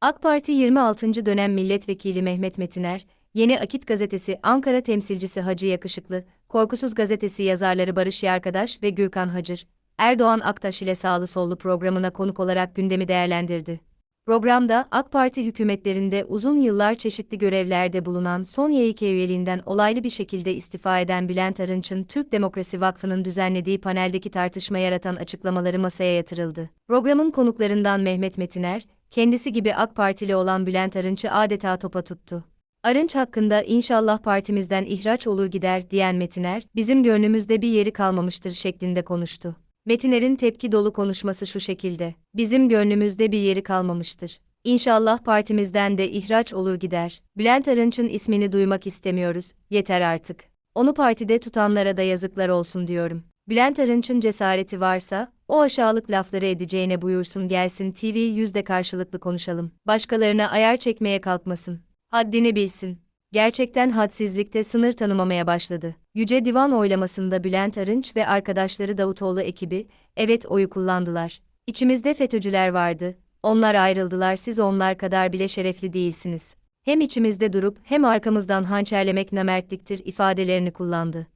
AK Parti 26. dönem milletvekili Mehmet Metiner, Yeni Akit gazetesi Ankara temsilcisi Hacı Yakışıklı, Korkusuz gazetesi yazarları Barış Yarkadaş ve Gürkan Hacır, Erdoğan Aktaş ile sağlı sollu programına konuk olarak gündemi değerlendirdi. Programda AK Parti hükümetlerinde uzun yıllar çeşitli görevlerde bulunan son YİK üyeliğinden olaylı bir şekilde istifa eden Bülent Arınç'ın Türk Demokrasi Vakfı'nın düzenlediği paneldeki tartışma yaratan açıklamaları masaya yatırıldı. Programın konuklarından Mehmet Metiner, kendisi gibi AK Partili olan Bülent Arınç'ı adeta topa tuttu. Arınç hakkında inşallah partimizden ihraç olur gider diyen Metiner, bizim gönlümüzde bir yeri kalmamıştır şeklinde konuştu. Metiner'in tepki dolu konuşması şu şekilde. Bizim gönlümüzde bir yeri kalmamıştır. İnşallah partimizden de ihraç olur gider. Bülent Arınç'ın ismini duymak istemiyoruz. Yeter artık. Onu partide tutanlara da yazıklar olsun diyorum. Bülent Arınç'ın cesareti varsa, o aşağılık lafları edeceğine buyursun gelsin TV yüzde karşılıklı konuşalım. Başkalarına ayar çekmeye kalkmasın. Haddini bilsin. Gerçekten hadsizlikte sınır tanımamaya başladı. Yüce Divan oylamasında Bülent Arınç ve arkadaşları Davutoğlu ekibi, evet oyu kullandılar. İçimizde FETÖ'cüler vardı, onlar ayrıldılar siz onlar kadar bile şerefli değilsiniz. Hem içimizde durup hem arkamızdan hançerlemek namertliktir ifadelerini kullandı.